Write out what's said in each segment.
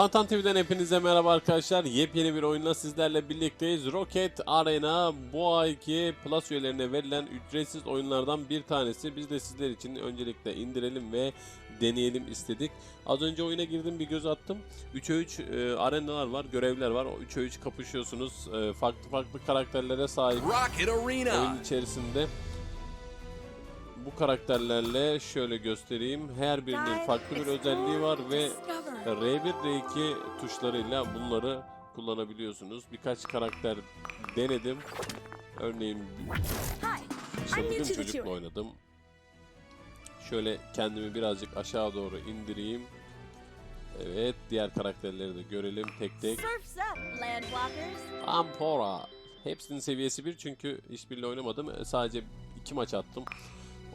Tantan TV'den hepinize merhaba arkadaşlar. Yepyeni bir oyunla sizlerle birlikteyiz. Rocket Arena bu ayki Plus üyelerine verilen ücretsiz oyunlardan bir tanesi. Biz de sizler için öncelikle indirelim ve deneyelim istedik. Az önce oyuna girdim bir göz attım. 3'e 3 e, arenalar var, görevler var. O 3'e 3 kapışıyorsunuz. E, farklı farklı karakterlere sahip Rocket Arena. oyun içerisinde. Bu karakterlerle şöyle göstereyim. Her birinin farklı bir özelliği var ve R1, R2 tuşlarıyla bunları kullanabiliyorsunuz. Birkaç karakter denedim. Örneğin işte bugün çocukla oynadım. Şöyle kendimi birazcık aşağı doğru indireyim. Evet, diğer karakterleri de görelim tek tek. Ampora. Hepsinin seviyesi bir çünkü hiçbiriyle oynamadım. Sadece iki maç attım.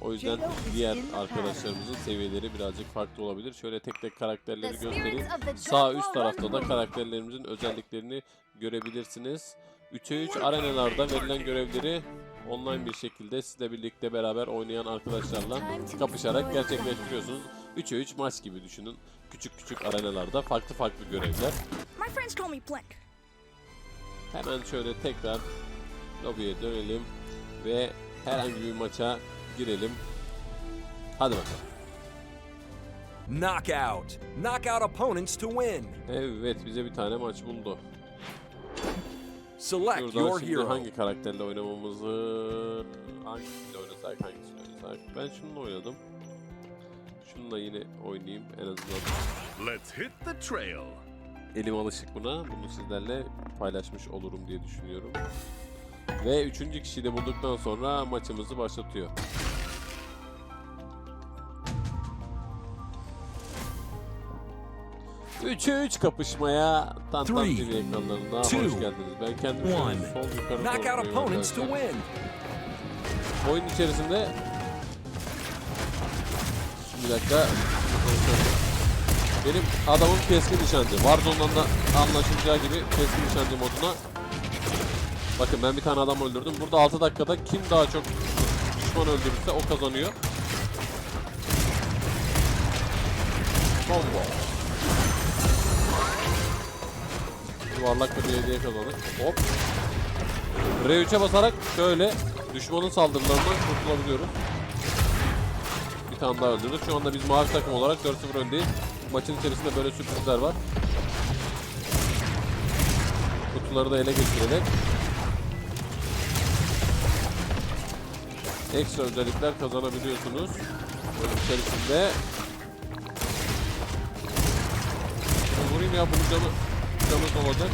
O yüzden diğer arkadaşlarımızın seviyeleri birazcık farklı olabilir. Şöyle tek tek karakterleri göstereyim. Sağ üst tarafta da karakterlerimizin özelliklerini görebilirsiniz. 3'e 3 arenalarda verilen görevleri online bir şekilde sizle birlikte beraber oynayan arkadaşlarla kapışarak gerçekleştiriyorsunuz. 3'e 3 maç gibi düşünün. Küçük küçük arenalarda farklı farklı görevler. Hemen şöyle tekrar lobiye dönelim ve herhangi bir maça girelim. Hadi bakalım. Knockout. Knock out opponents to win. Evet bize bir tane maç buldu. Select Şuradan your şimdi hero. hangi karakterle oynamamızı hangisiyle oynasak hangisini oynasak. Ben şununla oynadım. Şununla yine oynayayım en azından. Let's hit the trail. Elim alışık buna. Bunu sizlerle paylaşmış olurum diye düşünüyorum. Ve üçüncü kişiyi de bulduktan sonra maçımızı başlatıyor. Üçe üç kapışmaya Tantan Three, TV ekranlarında hoş two, geldiniz. Ben kendimi şöyle sol yukarı Knock doğru. Oyun içerisinde bir dakika benim adamım keskin nişancı. Warzone'dan da anlaşılacağı gibi keskin nişancı moduna Bakın ben bir tane adam öldürdüm. Burada 6 dakikada kim daha çok düşman öldürürse o kazanıyor. Combo. Yuvarlak bir hediye kazandık. Hop. R3'e basarak şöyle düşmanın saldırılarından kurtulabiliyoruz. Bir tane daha öldürdük. Şu anda biz mavi takım olarak 4-0 öndeyiz. Maçın içerisinde böyle sürprizler var. Kutuları da ele geçirerek ekstra özellikler kazanabiliyorsunuz. Oyun içerisinde Şunu vurayım ya bunun canı canı olacak.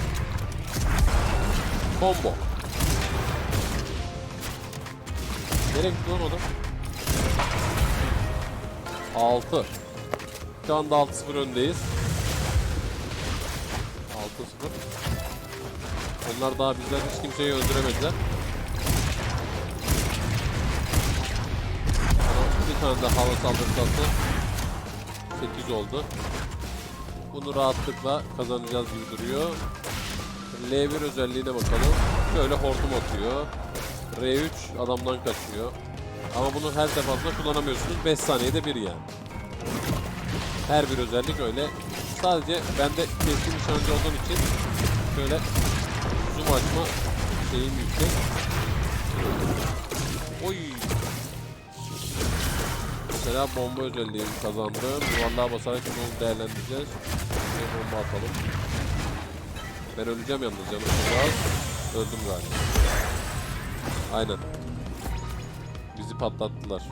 Combo. Nereye gitti lan adam? 6. Şu anda 6-0 öndeyiz. 6-0. Onlar daha bizden hiç kimseyi öldüremediler. Tane hava saldırısı attı. 8 oldu. Bunu rahatlıkla kazanacağız gibi duruyor. L1 özelliğine bakalım. Şöyle hortum atıyor. R3 adamdan kaçıyor. Ama bunu her defasında kullanamıyorsunuz. 5 saniyede bir yani. Her bir özellik öyle. Sadece bende keskin nişancı olduğum için şöyle zoom açma şeyim yüksek. Oy. Mesela bomba özelliğini kazandım. Yuvarlığa basarak onu değerlendireceğiz. Ve bomba atalım. Ben öleceğim yalnız canım çok az. Öldüm galiba. Aynen. Bizi patlattılar.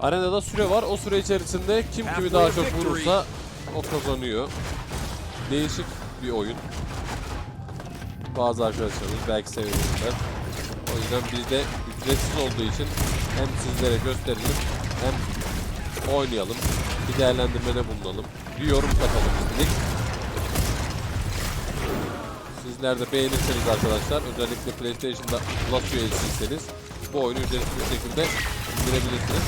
Arenada süre var. O süre içerisinde kim kimi daha çok vurursa o kazanıyor. Değişik bir oyun. Bazı arkadaşlarımız belki sevebilirler. O yüzden biz de ücretsiz olduğu için hem sizlere gösterelim hem oynayalım. Bir değerlendirmede bulunalım. Bir yorum katalım istedik. Sizler de beğenirseniz arkadaşlar özellikle PlayStation'da Plus üyesiyseniz bu oyunu ücretsiz bir şekilde indirebilirsiniz.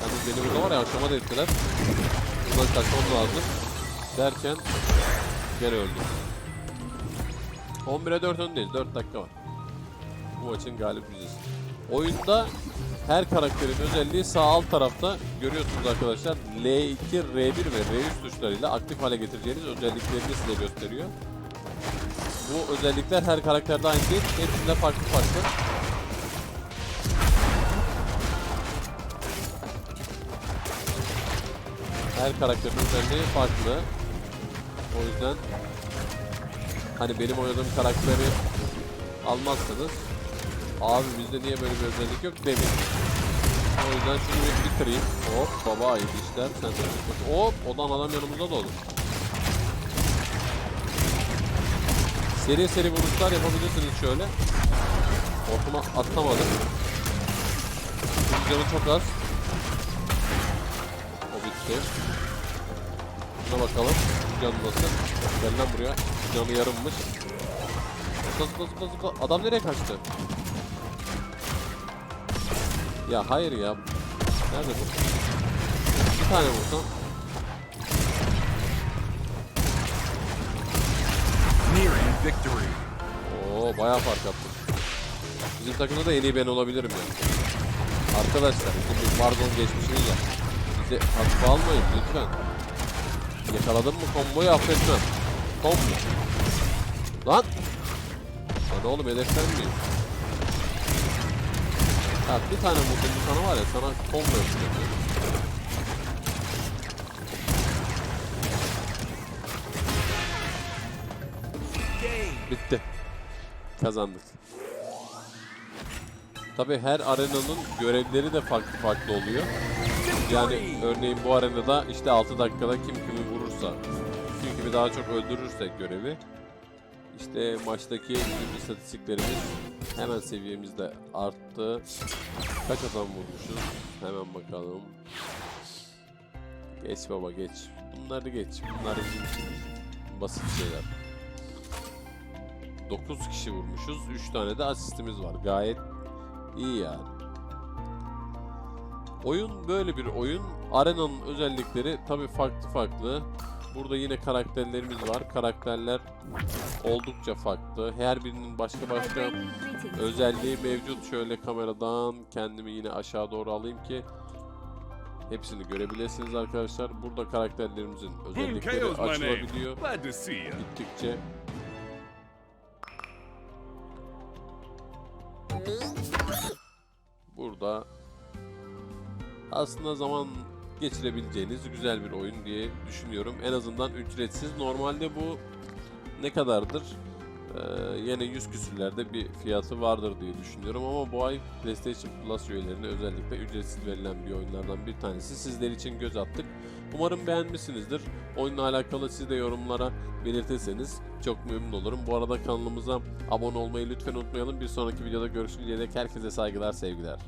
Yalnız beni burada var ya aşama da ettiler. Buradan kaçmam lazım. Derken gene öldüm. 11'e 4 öndeyiz. 4 dakika var. Bu maçın galip biziz. Oyunda her karakterin özelliği sağ alt tarafta görüyorsunuz arkadaşlar. L2, R1 ve R3 tuşlarıyla aktif hale getireceğiniz özelliklerini size gösteriyor. Bu özellikler her karakterde aynı değil. Hepsinde farklı farklı. Her karakterin özelliği farklı. O yüzden hani benim oynadığım karakteri almazsanız abi bizde niye böyle bir özellik yok demeyin. O yüzden şunu bir bitireyim. Hop baba iyi işler. Hop odan adam yanımızda da olur. Seri seri vuruşlar yapabilirsiniz şöyle. Ortama atlamadım. Canı çok az. O bitti. Şuna bakalım. Canı nasıl? Gel buraya. Canı yarımmış. Zıpla zıpla zıpla. Adam nereye kaçtı? Ya hayır ya. Nerede bu? Bir tane vursam. Nearing victory. Oo bayağı fark attım. Bizim takımda da en iyi ben olabilirim yani. Arkadaşlar bizim bir Warzone geçmişimiz var. Bizi hafife almayın lütfen. Yakaladım mı komboyu affetmem. Combo. Lan! Lan oğlum hedeften Ya bir tane vurdum sana var ya sana combo yapacağım. Bitti. Kazandık. Tabi her arenanın görevleri de farklı farklı oluyor. Yani örneğin bu arenada işte 6 dakikada kim kimi vurursa, kim kimi daha çok öldürürse görevi. İşte maçtaki istatistiklerimiz hemen seviyemiz de arttı. Kaç adam vurmuşuz? Hemen bakalım. Geç baba geç. Bunları geç. Bunlar bizim için basit şeyler. 9 kişi vurmuşuz. 3 tane de asistimiz var. Gayet iyi yani. Oyun böyle bir oyun. Arenanın özellikleri tabii farklı farklı. Burada yine karakterlerimiz var. Karakterler oldukça farklı. Her birinin başka başka özelliği mevcut. Şöyle kameradan kendimi yine aşağı doğru alayım ki hepsini görebilirsiniz arkadaşlar. Burada karakterlerimizin özellikleri açılabiliyor. Gittikçe burada aslında zaman geçirebileceğiniz güzel bir oyun diye düşünüyorum. En azından ücretsiz. Normalde bu ne kadardır? Ee, yine 100 küsürlerde bir fiyatı vardır diye düşünüyorum ama bu ay PlayStation Plus üyelerine özellikle ücretsiz verilen bir oyunlardan bir tanesi. Sizler için göz attık. Umarım beğenmişsinizdir. Oyunla alakalı siz de yorumlara belirtirseniz çok memnun olurum. Bu arada kanalımıza abone olmayı lütfen unutmayalım. Bir sonraki videoda görüşünceye dek herkese saygılar, sevgiler.